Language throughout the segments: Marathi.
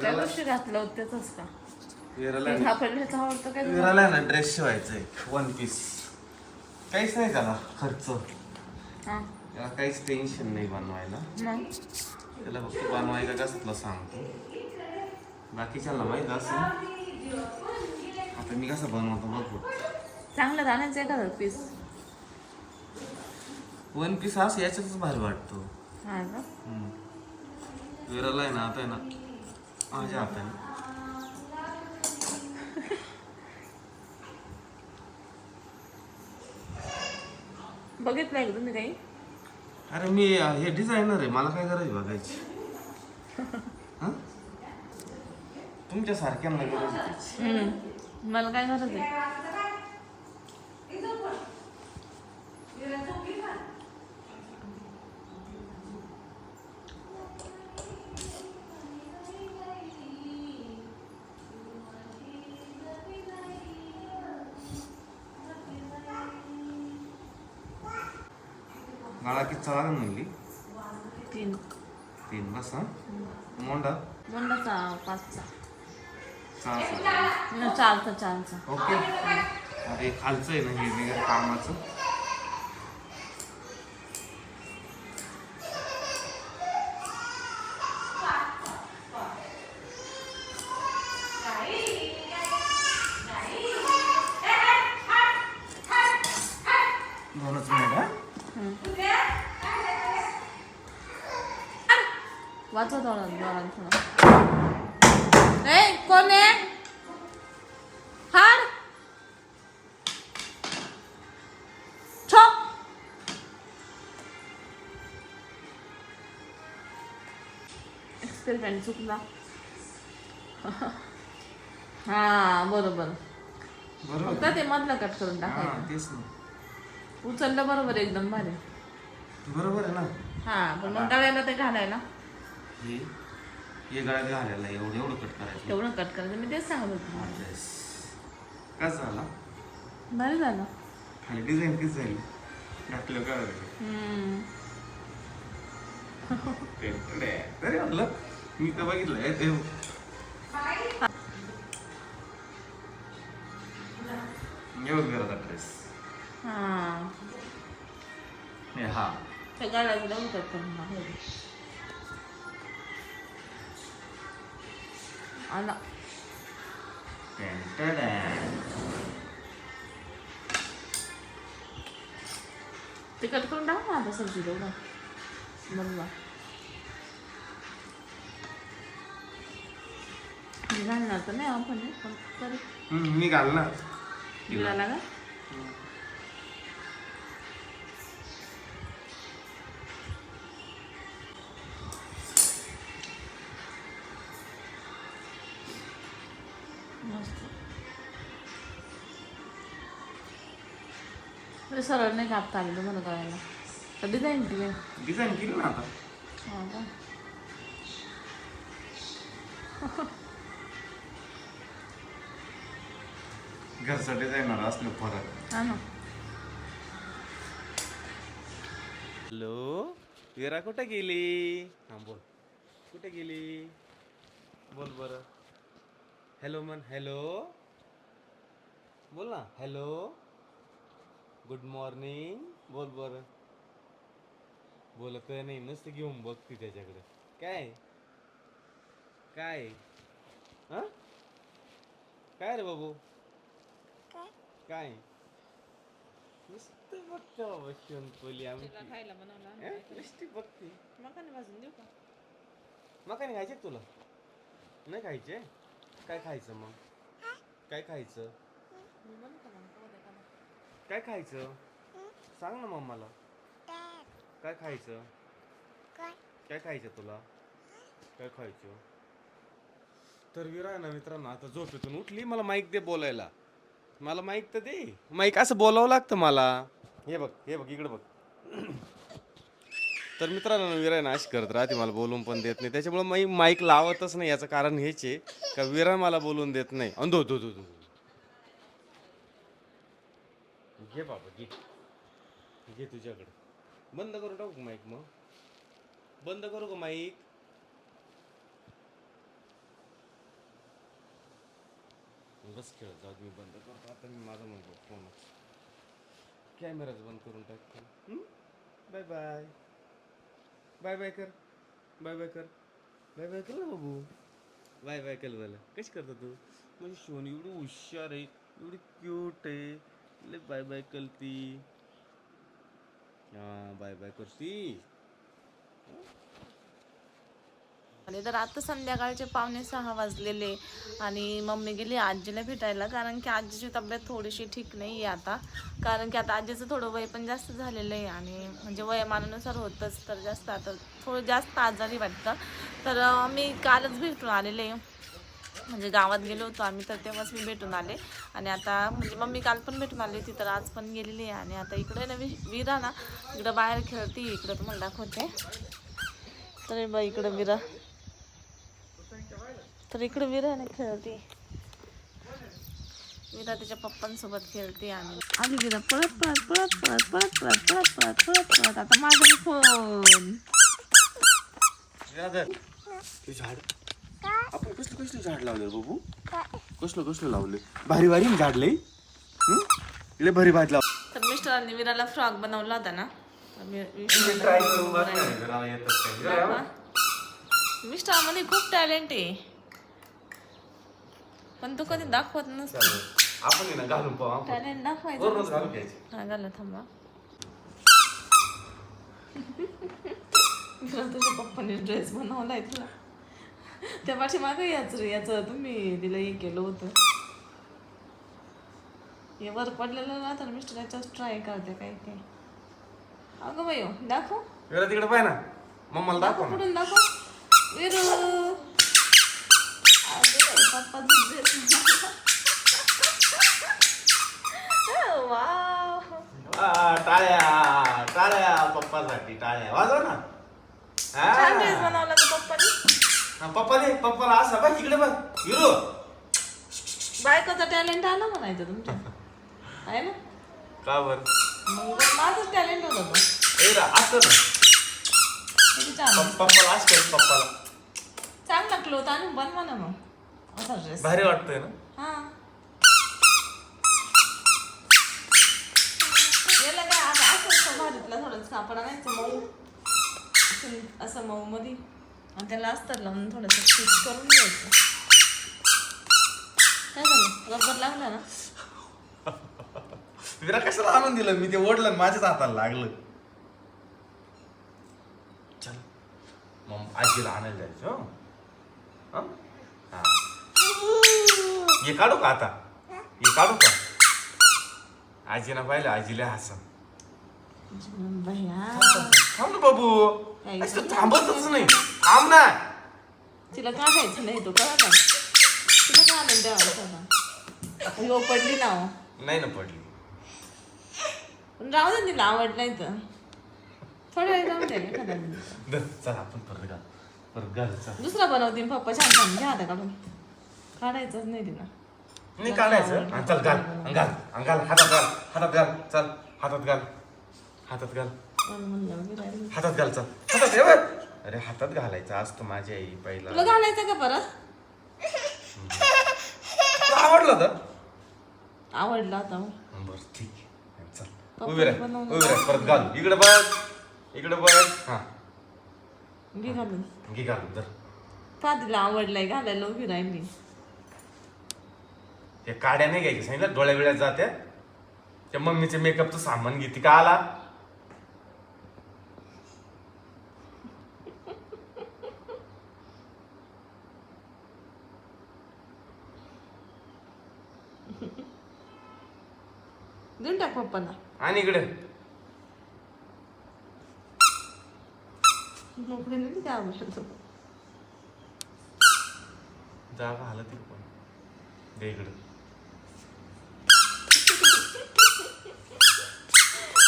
त्या घातलं होतं त्याच का? विराला हा पडल्याचा आवडतं काय? विराला ना ड्रेस शिवायचंय वन पीस काहीच नाही त्याला खर्च. हा. त्याला काहीच टेन्शन नाही बनवायला. मग? त्याला फक्त बनवायला कसं तुला सांगतो. बाकीच्याला माहीत असं आता मी कसं बनवतो बघ. बघ. चांगलं राहण्याचं एखादं पीस वन पीस असं याच्यातच भारी वाटतो. हा का? हम्म. विराला आहे ना आता आहे ना. माझ्या हाताने बघितलंय का तुम्ही काही? अरे मी हे डिझायनर आहे मला काय गरज बघायची. हं? तुमच्या सारख्यांना गरज आहे. त्याची. मला काय गरज आहे? किती लागेल म्हणली तीन तीन बस हा मोंडा दोंडाचा पाचचा सहा सहा चारचा चारचा ओके अरे खालचं आहे ना हे वेगळं कामाचं एक्सपेरिमेंट चुकला. हा बरोबर. बरोबर. फक्त ते मधलं कट करून टाकायचं. तेच ना. उचललं बरोबर एकदम भारी. बरोबर आहे ना. हा पण मग ते घालायला. हे हे गळ्यात घालायला एवढं एवढं कट करायचं. तेवढं कट करायचं. मी तेच सांगत होते. Yes. कसं झाला? बरं झालं. खाली डिझाईन किती झाली. घातलं का? हम्म. तरी म्हटलं मी तर बघितलं हे ते एवढं करायचा ड्रेस हा हे हा त्या गळ्याला तेवढं कट करून टाकायचं. आला टॅन-टॅडॅन. ते कट करून टाक ना आता सब्जी तेवढं बरोबर घालणार तर नाही आपण पण तरी. हम्म, मी घालणार. घाला का? मस्त. सरळ नाही कापता आलं तुम्हाला करायला तर डिझाईन दिली डिझाईन केली ना आता. हा का? घरचं डिझायनर असलं फरक हा ना. हॅलो विरा कुठे गेली? हा बोल. कुठे गेली? बोल बर. हॅलो मन हॅलो. बोल ना हॅलो. Good morning. बोल बर. बोलत नाही नसते घेऊन बघती त्याच्याकडे. काय? काय? हा? काय रे बाबू? काय? नुसतं बघतो बाबा शिवणपोली आमची खायला बनवला हे? नुसती बघते मकाने भाजून देऊ का? मका नाही खायचे तुला? नाही खायचे? काय खायचं मग? काय खायचं? मी मग. काय खायचं? सांग ना मग मला. काय खायचं? काय? खायचं तुला? काय खायचं? तर विरा आहे ना मित्रांनो आता झोपेतून उठली मला माईक दे बोलायला. मला माईक तर दे. माईक असं बोलावं लागतं मला. हे बघ हे बघ इकडे बघ. तर मित्रांनो विरा आहे ना अशी करत राहते मला बोलून पण देत नाही. त्याच्यामुळे मी माईक लावतच नाही याचं कारण हेच आहे का विरा मला बोलून देत नाही. दो दो दो दो घे बाबा घे. घे तुझ्याकडे. बंद करू टाकू माईक मग? बंद करू का माईक बस खेळत जाऊ मी बंद करतो. आता मी माझा म्हणतो फोनच. कॅमेराच बंद करून टाकतो बाय बाय बाय बाय कर. बाय बाय कर. बाय बाय कर ना बाबू. बाय बाय कर मला कशी करतो तू? म्हणजे शिवणी एवढी हुशार आहे एवढी क्यूट आहे. लय बाय बाय करती. हा बाय बाय करती. आणि तर आता संध्याकाळचे पावणे सहा वाजलेले आणि मम्मी गेली आजीला भेटायला. कारण की आजीची तब्येत थोडीशी ठीक नाही आहे आता. कारण की आता आजीचं थोडं वय पण जास्त झालेलं आहे आणि म्हणजे वयमानानुसार होतंच तर जास्त आता थोडं जास्त आजारी वाटतं. तर मी कालच भेटून आलेले. म्हणजे गावात गेलो होतो आम्ही तर तेव्हाच मी भेटून आले. आणि आता म्हणजे मम्मी काल पण भेटून आली होती तर आज पण गेलेली आहे. आणि आता इकडे ना विरा ना इकडं बाहेर खेळते इकडं तुम्हाला दाखवते. तर बा बघ इकडं विरा. तर इकडे विरा ना खेळते. विरा तिच्या पप्पांसोबत खेळते आणि आली विरा पळत पळत पळत पळत पळत पळत पळत पळत पळत पळत. आता माझा फोन. झाड. आपण कसलं कसलं झाड लावलं बाबू? कसलं कसलं लावलं भारी भारी झाड लय? लय भारी भारी लाव तर मिस्टरांनी विराला फ्रॉक बनवला होता ना? तर मी- मी- ट्राय करून बघ ना जरा येतात काय. जरा मिस्टरांमध्ये खूप टॅलेंट आहे. पण तू कधी दाखवत नसतो. आपण आहे ना घालून पाहू आपण. दाखवायचं. वरूनच घालून घ्यायचे. हा घाला थांबा. तुला तुझ्या पप्पाने ड्रेस बनवलाय तुला. त्या पाठीमागे याच रे याचं तुम्ही तिला हे केलं होतं. हे वर पडलेलं ना तर मिस्टर याच्यावर ट्राय करते काय ते. अगं बाई हो, दाखव. जरा तिकडे पाय ना. मम्माला दाखव दाखव ना. कुठून दाखव. विरू. बाई, पप्पाचा ड्रेस वाव आ, टाळ्या टाळ्या पप्पासाठी टाळ्या. वाजव ना. छान ड्रेस हा. बनवला का पप्पानी. पप्पा दे पप्पाला असा बघ इकडे बघ हिरो. बायकोचा टॅलेंट आला म्हणायचं तुमच्या. आहे ना? का बर? मग माझंच टॅलेंट होतं तो ए रा असं ना. किती छान. पप- पप्पाला असं कर पप्पाला. चांगला क्लोथ आणून बनवा ना मग. असा ड्रेस भारी वाटतंय ना? हा. याला काय आता असं कापड आणायचं मऊ असं- असं मऊ मध्ये आणि त्याला अस्तर लावून थोडंसं स्टिच करून घ्यायचं. काय झालं? रबर लागला ना? विरा कशाला आणून दिलं? मी ते ओढलं आणि माझ्याच हाताला लागलं. चल. मग आजीला आणायला जायचं? हा. हे काढू का आता? हे काढू का? आजीनं पाहिलं आजीला हसा भैया थांब ना बाबू. असं थांबतच नाही. थांब ना. तिला काय खायचं नाही तो कळा का तिला काय आनंद हो पडली ना हो. नाही ना पडली. पण राहू दे तिला आवड नाही तर. थोड्या वेळ जाऊ दे. धर, चल आपण परत घाल. परत घाल चल. दुसरा बनवते पप्पा छान छान घ्या आता काढून. काढायचंच नाही तिला. नाही काढायचं. हा, चल घाल घाल घाल हातात घाल हातात घाल चल हातात घाल हातात घाल. म्हणलं मी राहिली. हातात घाल चल. हातात. अरे हातात घालायचं असतं माझी आई तुला पहिला घालायचं का परत? तुला आवडलं तर आवडला मग. बरं ठीक आहे. चल. उभी राह. उभी राह परत घाल. इकडे बघ इकडे बघ. हा. घे घालून. घे घालून धर. पा तिला आवडलाय घालायला उभी राहिली ते काड्या नाही घ्यायच्या सांगितलं डोळ्या बिळ्यात जात्या. त्या मम्मीचे मेकअपचं सामान घेते का आला. देऊन टाक पप्पाला आणि इकडे. नोकरी नाही काय आवडत जागा हालत आहे पण. दे इकडे.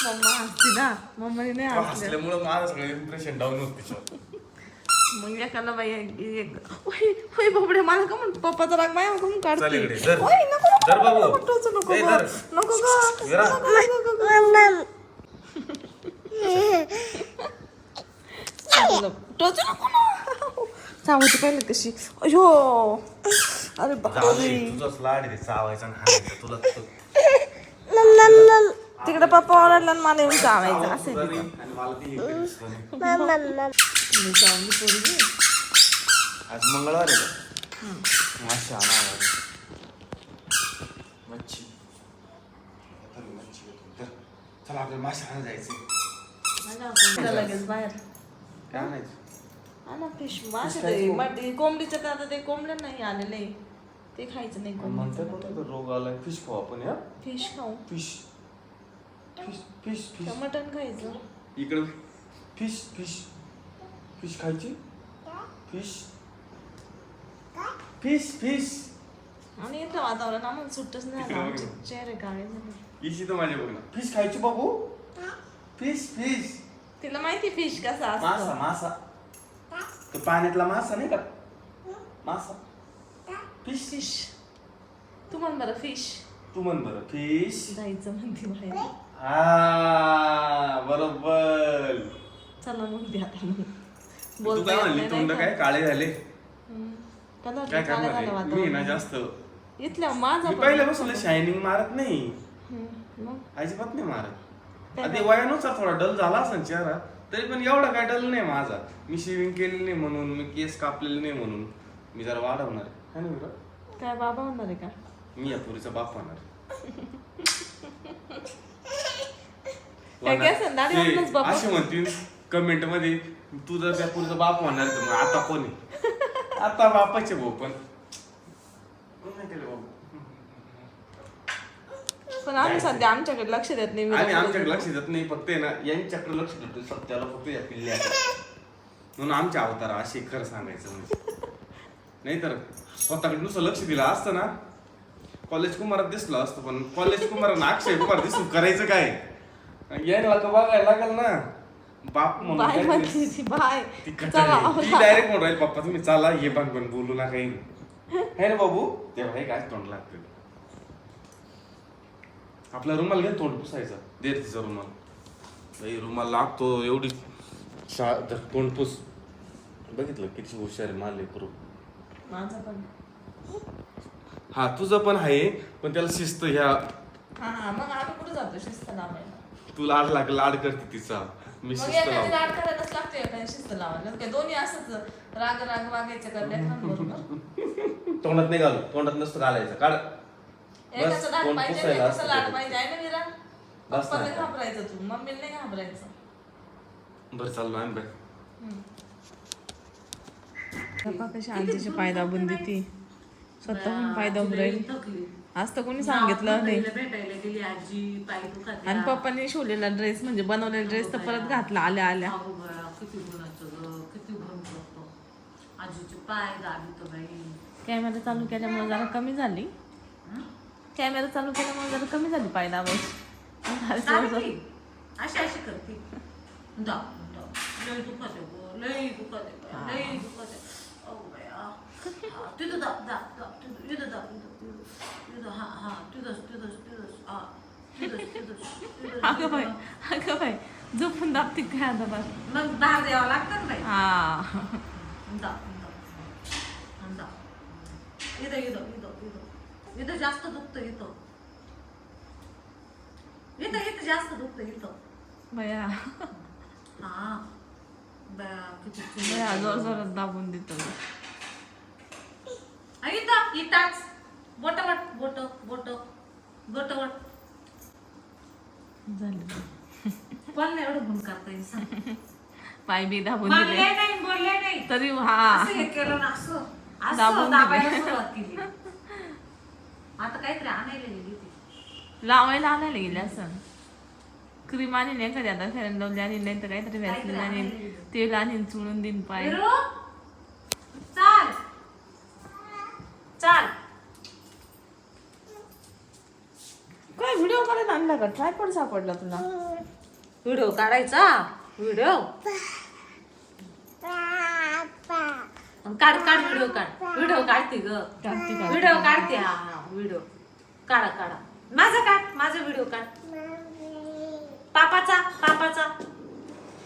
मम्मा हसती ना मम्माने नाही हसल्या हसल्यामुळं माझं सगळं इम्प्रेशन डाऊन होत तिच्यावर. मग एकाला बाई एक ओय ओय बाबडे मला का म्हण पप्पाचा राग माया का म्हणून चल काढते इकडे धर. ओय नको नको, धर बाबू. नको टोचू नको ए, गं. धर. नको ग. विरा. नको नको चांगलं. टोचू नको ना. चावती पाहिलं कशी अयो. अरे जाऊ दे, तुझंच लाड आहे ते चावायचा आणि हाणायचा. तुला तो- तिकडे पप्पा ओरडला आणि मला येऊन चावायचं असं तुला नाही, आणि मला ती एक दिसलं नाही. आज मंगळवार आहे का? माशी आणा आला. मच्छी. आता मी मच्छी घेतो. तर चला आपल्याला माशी आणा जायचं लगेच बाहेर. काय आणायचं? हा फिश. मासे ते मग कोंबडीचं तर आता ते कोंबड्या नाही आलेले? ते खायचं नाही म्हणतात तो रोग फिश खाऊ आपण या? फिश खाऊ. Fish. Fish fish fish mutton खायचं. इकडे. फिश फिश फिश खायची? फिश फिश फिश आणि इथं वातावरण आम्हाला सुट्टच नाही आलं आमचे चेहरे काळे झाले. इशी तर माझ्या बघ ना. फिश खायची बाबू फिश फिश तिला माहिती फिश कसा मासा असतो. मासा तो पाण्यातला मासा नाही का? मासा. फिश फिश तू म्हण बरं फिश तू म्हण बरं फिश जायचं म्हणते बाहेर. हा बरोबर. चला आता. मग तू बोलता काय येत म्हणली नाही, तोंड नाही काय? का? काळे झाले. हम्म. कलर काय काळं झालं करणार आहे? मी ना वातावरण जास्त. इथल्या माझा पण- पहिल्यापासून शायनिंग मारत नाही. हम्म, मग? अजिबात नाही मारत. आधी वयानुसार थोडा डल झाला असेल चेहरा तरी पण एवढा काय डल नाही माझा. मी शेविंग केलेली नाही म्हणून मी केस कापलेले नाही म्हणून. मी जरा वाढवणार आहे. है ना? काय बाबा होणार आहे का? मी या पुरीचा बाप होणार काय काय असेल, दाढी ते आणूनच बाप अशी म्हणतील कमेंटमध्ये तू जर त्या पुरीचा बाप होणार मग आता कोणी? आता बापाचे भाऊ पण आम्ही सध्या आमच्याकडे लक्ष देत नाही विराट. आमच्याकडे लक्ष देत नाही फक्त आहे ना यांच्याकडे लक्ष देतो सत्याला फक्त या पिल्ल्याकडे म्हणून आमच्या अवतार असे खरं सांगायचं म्हणजे. नाहीतर स्वतःकडे नुसतं लक्ष दिलं असतं ना कॉलेज कुमारात दिसलं असतं पण कॉलेज कुमारांना अक्षय कुमार दिसून करायचं काय? यायला का बघायला लागेल ना. बाप म्हणून बाय काहीतरी- म्हणते ती बाय. ती चला कटाळी. ती डायरेक्ट म्हणून राहील पप्पा तुम्ही चला ये पण पण बोलू ना काही है ना बाबू? तेव्हा हे काय तोंड लागतं. आपला रुमाल घे तोंड पुसायचा. दे तिचा रुमाल. बाई रुमाल लागतो एवढी शा धर, तोंड पुस. बघितलं किती हुशार आहे माल करू. माझा पण. हा तुझं पण आहे पण त्याला शिस्त ह्या हा हा मग आम्ही कुठे जातो? शिस्त लावायला तू लाड लाग लाड करते तिचा. मी मग शिस्त एखादी लावतो. लाड करायलाच लागते एखादी शिस्त लावायला काय? दोन्ही असंच राग राग वागायचं का? बरोबर? तोंडात नाही घालू. तोंडात नसतं घालायचं. काढ. एकाचं तोंड पाहिजे पुसायला एकाचं असतं लाड. पाहिजे. आहे ना विरा बस पप्पाला ना. आता. घाबरायचं तू. मम्मीला नाही घाबरायचं. बरं चाललो आण पप्पा कशी आंटीचे पाय दाबून देते? स्वतःहून पाय दाबून राहील. आज तर कोणी सांगितलं नाही. भेटायला गेली आजी पाय दुखात आणि पप्पाने शिवलेला ड्रेस म्हणजे बनवलेला ड्रेस तर परत घातला आल्या आल्या. किती गुणाचं ग किती गुण करतो. आजीचे पाय दाबितो बाई. कॅमेरा चालू केल्यामुळे जरा कमी झाली. कॅमेरा चालू केल्यामुळे जरा कमी झाली पाय दाबायची दाबती. अशी अशी करते. लय दुखत आहे लय दुखत आहे बाई, लय दुखत. आहे अगो बाया. तिथं दाब हा हा हा अगं बाई अगं बाई झोपून दाबते काय आता बघ मग धार द्यावा लागतं ना बाई. हा. दा दा दा इथं इथं इथं इथं. इथं जास्त दुखतं इथं. इथं इथं जास्त दुखतं इथं. बया. हा. बया किती बया जोर जोरात दाबून देतो आ, इथं इथंच. बोट वट बोट बोट बोट वट झालं पण एवढं गुण करता येईल सांग पाय बी दाबून नाही बोलले नाही. तरी हा. असं हे केलं ना असं दाबून असं दिले. दाबायला सुरुवात केली. आता काहीतरी आणायला गेली ती लावायला आणायला गेले असं. क्रीम आणि नाही कधी आता फेरन लावली आणि नाही तर काहीतरी व्हॅसलीन आणि तेल आणि चुळून देईन पाय चाल चाल करायला आणला का ट्रायपॉड सापडला तुला? व्हिडिओ काढायचा? व्हिडिओ? काढ काढ व्हिडिओ काढ. व्हिडिओ काढते ग. का? व्हिडिओ काढते हा हा व्हिडिओ. काढा काढा. माझा काढ माझा व्हिडिओ काढ. पापाचा पापाचा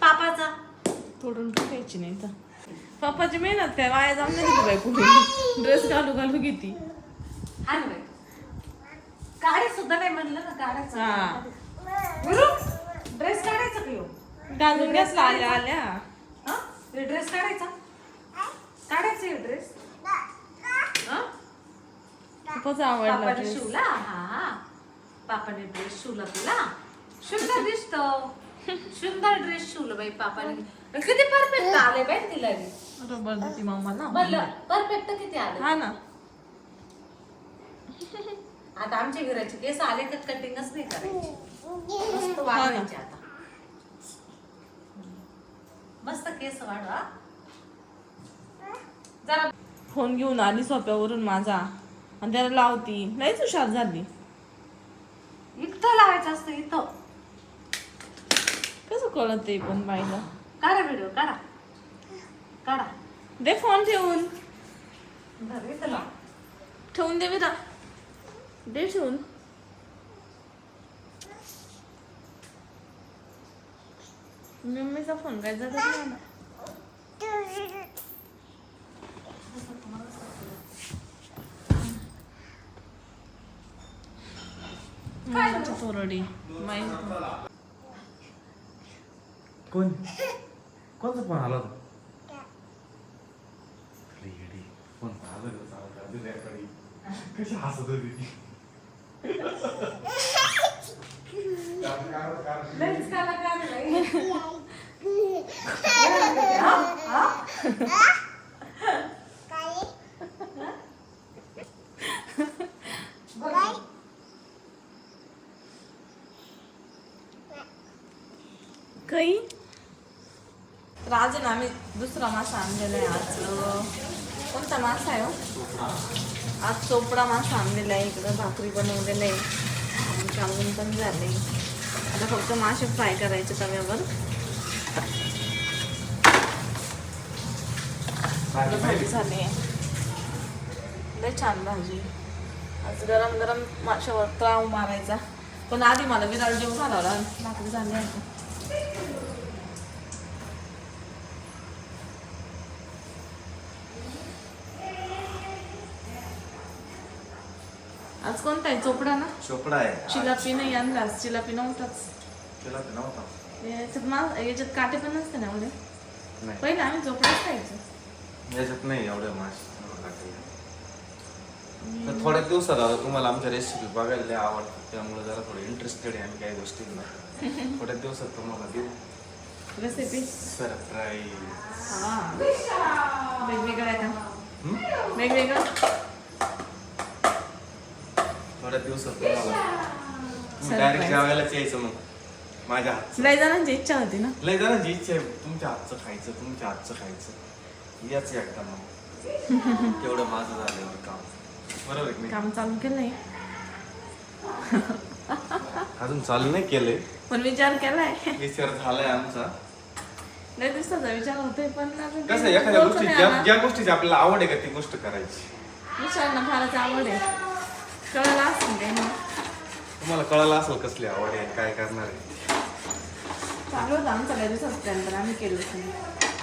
पापाचा. तोडून टाकायची नाही तर. पप्पाची मेहनत काय वाया जाऊन नाही बाई कुठे ड्रेस घालू घालू घेती. हा ना बाई. काढे सुद्धा नाही म्हणलं ना हा. काढायचं गुरु ड्रेस काढायचा का ह्यो? घालून घेतला आल्या आल्या. हा? हे ड्रेस काढायचा? काढायचा हे ड्रेस हा? खूपच आवडला पापाने शिवला? हा. पापाने ड्रेस शिवला तुला? सुंदर दिसतो. सुंदर ड्रेस शिवलं बाई पापाने किती परफेक्ट आले बाई तिला बी. बरोबर देती मम्माला म्हणलं परफेक्ट किती आले? हा ना. आता आमच्या घराचे केस आले तर कटिंगच नाही करायचे. मस्त वाढवायचे आता. मस्त केस वाढवा. जरा फोन घेऊन आली सोप्यावरून माझा. आणि त्याला लावती. लईच हुशार झाली. इथं लावायचं असतं इथं. कसं कळत ते पण बाईला? काढा व्हिडिओ काढा. काढा. दे फोन ठेवून. धर इथं लाव. ठेवून दे विरा. दे मम्मीचा फोन काय जात नाही कोण? कोणचा फोन आला होता? फोन आला कशी हसत होती ती. लईच कलाकार आहे बाई. काही तर आज ना आम्ही दुसरा मासा आणलेला आहे आज. कोणता मासा आहे हो? आज चोपडा मासा आणलेला आहे इकडं भाकरी बनवलेला आहे. आणि कामून पण झाले. आता फक्त मासे फ्राय करायचे तव्यावर. भाजी झाली आहे. लय छान भाजी. आज गरम गरम माशावर तळाव मारायचा. पण आधी मला विराळ जेव घालावला भाकरी झाली आहे आज कोणता आहे? चोपडा ना? चोपडा आहे. चिलापी नाही आणलास? चिलापी नव्हताच. तर नव्हता. याच्यात मा याच्यात काटे पण नसते ना एवढे? नाही. पहिले आम्ही चोपडाच खायचो. याच्यात नाही एवढं मास तर थोड्या दिवसात आता तुम्हाला आमच्या रेसिपी बघायला आवडतात. त्यामुळे जरा थोडं इंटरेस्टेड आहे आम्ही काही गोष्टींना. थोड्या दिवसात तुम्हाला देऊ. रेसिपी सरप्राईज हा. वेगवेगळं आहे का? वेगवेगळं? दिवसात तुम्हाला. तुम्ही डायरेक्ट जेवायलाच यायचं मग. माझ्या हात लय जणांची इच्छा होती ना? लय जणांची इच्छा आहे. तुमच्या हातचं खायचं तुमच्या हातचं खायचं. याच एकदा मग. तेवढं माझं झालेलं काम. बरोबर? काम चालू केलंय. अजून चालू नाही केलंय. पण विचार केलाय. विचार झालाय आमचा. लय दिवसाचा विचार होतोय पण कसं एखाद्या गोष्टी. ज्या गोष्टीची आपल्याला आवड आहे का ती गोष्ट करायची? विचार ना फारच आवड आहे. कळलं असं काही ना तुम्हाला कळालं असेल कसली आवड आहे काय करणार आहे. चालू होतं आमचं काही दिवसात प्लॅन तर आम्ही केलं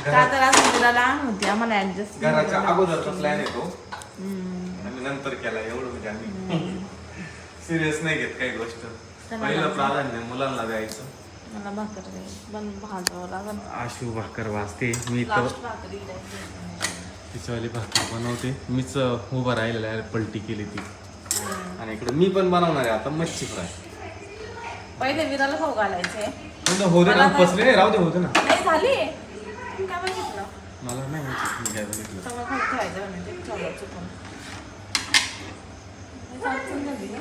का तर असं तिला लहान होती आम्हाला ऍडजस्ट घराच्या अगोदरचा प्लॅन येतो नंतर केला एवढं म्हणजे आम्ही सिरियस नाही घेत काही गोष्ट. पहिलं. प्राधान्य मुलांना द्यायचं. मला भाकर दे. बन भाजावं लागल. आशू भाकर वाजते. मी तर. तिच्यावाली भाकर बनवते. मीच उभा राहिलेला पलटी केली ती. आणि इकडे मी पण बनवणार आहे आता मच्छी फ्राय. पहिले विराला खाऊ घालायचे. पण होते ना पसले नाही राहू दे होते ना. नाही झाली. तू काय बघितलं? मला नाही माहिती मी काय बघितलं. सगळं खाऊ ठेवायचं म्हणजे ठेवलं चुकून. चालतं झाली ना.